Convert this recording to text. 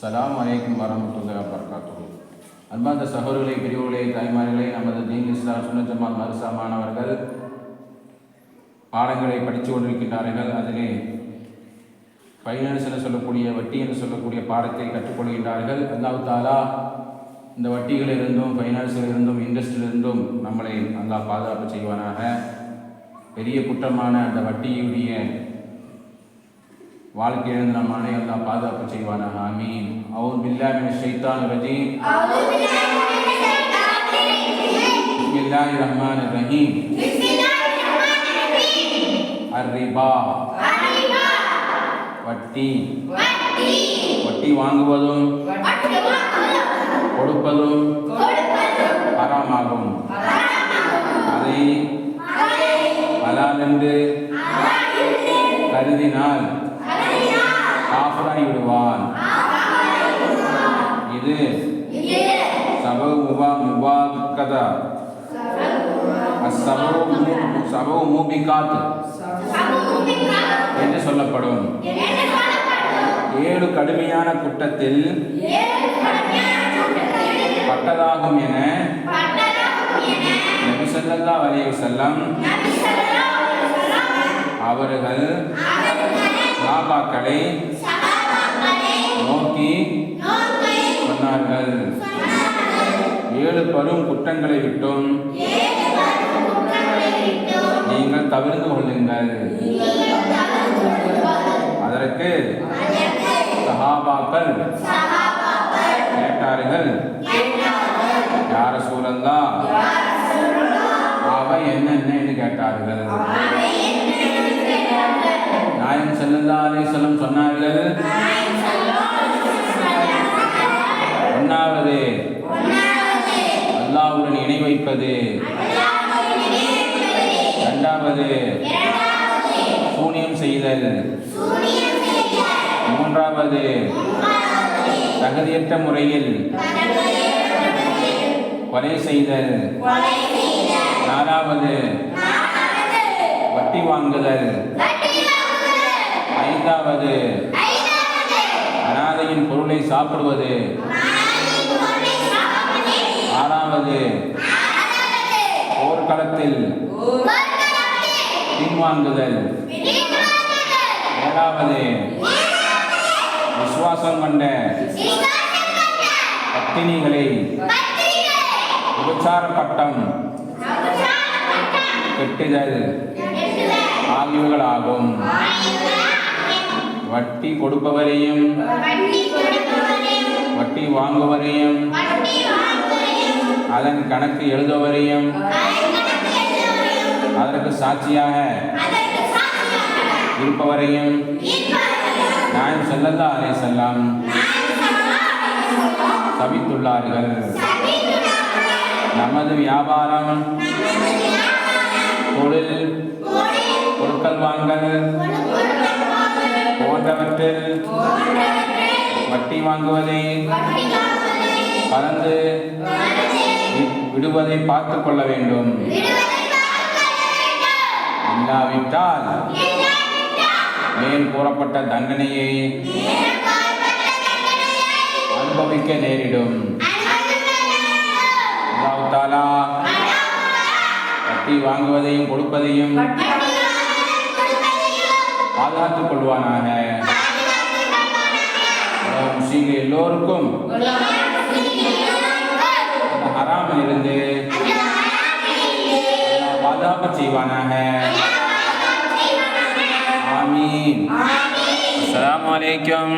அஸ்ஸலாமு அலைக்கும் வரமத்துல்லா வபரகாத்துஹு. அன்பார்ந்த சகோதரர்களே பெரியவர்களே தாய்மார்களே நமது தீன் இஸ்லாம் சுனஜமால் மருசா மாணவர்கள் பாடங்களை படித்து கொண்டிருக்கின்றார்கள். அதிலே ஃபைனான்ஸ் என்று சொல்லக்கூடிய வட்டி என்று சொல்லக்கூடிய பாடத்தை கற்றுக்கொள்கின்றார்கள் அல்லாஹ் தாலா இந்த வட்டிகளிலிருந்தும் ஃபைனான்ஸில் இருந்தும் நம்மளை அல்லாஹ் பாதுகாப்பு செய்வானாக. பெரிய குற்றமான அந்த வட்டியுடைய வாழ்க்கையிலிருந்து நம் அனைவரும் பாதுகாப்பு செய்வானாக ஆமீன். அவர் பில்லாஹ் மினஷ் ஷைத்தானிர் ரஜீம். பிஸ்மில்லாஹிர் ரஹீம். அர்ரிபா. வட்டி. வட்டி வாங்குவதும் கொடுப்பதும் ஹராமாகும். அதை பலால் என்று கருதினால் காஃபராகி விடுவான் இது சபவு முபா முபாக்கதா சபவு மூபிகாத் என்று சொல்லப்படும். ஏழு கடுமையான குற்றத்தில் பட்டதாகும் என நபி ஸல்லல்லாஹு அலைஹி வஸல்லம் அவர்கள் சாபாக்களை ஏழு பெரும் குற்றங்களை விட்டும். நீங்கள் தவிர்த்து கொள்ளுங்கள். அதற்கு சஹாபாக்கள் கேட்டார்கள். யார சூழல்லா? அவை என்னென்ன என்று கேட்டார்கள். நாயம் செல்லல்லா அலிசல்லம் சொன்னார்கள். இணை இரண்டாவது சூனியம் செய்தல் மூன்றாவது தகுதியற்ற முறையில் கொலை செய்தல் நாலாவது வட்டி வாங்குதல் ஐந்தாவது அனாதையின் பொருளை சாப்பிடுவது ஆறாவது போர்க்களத்தில் பின்வாங்குதல். ஏழாவது. விசுவாசம் கொண்ட பத்தினிகளை. உபச்சார பட்டம். கெட்டுதல். ஆகியவைகளாகும் வட்டி கொடுப்பவரையும். வட்டி வாங்குவரையும். அதன் கணக்கு எழுதுவரையும். அதற்கு சாட்சியாக இருப்பவரையும் நாயம் செல்லல்லா அலை செல்லாம் தவித்துள்ளார்கள் நமது வியாபாரம் தொழில் பொருட்கள் வாங்கல் போன்றவற்றில் வட்டி வாங்குவதை கலந்து வி- விடுவதை பார்த்து கொள்ள வேண்டும் இல்லாவிட்டால் மேல் கூறப்பட்ட தண்டனையை அனுபவிக்க நேரிடும். வட்டி வாங்குவதையும் கொடுப்பதையும் பாதுகாத்துக் கொள்வானாக. முஸ்லீம்கள் எல்லோருக்கும் ஹராமில் இருந்து அல்லாஹ் பாதுகாப்பு செய்வானாக ஆமீன் அஸ்ஸலாமு அலைக்கும்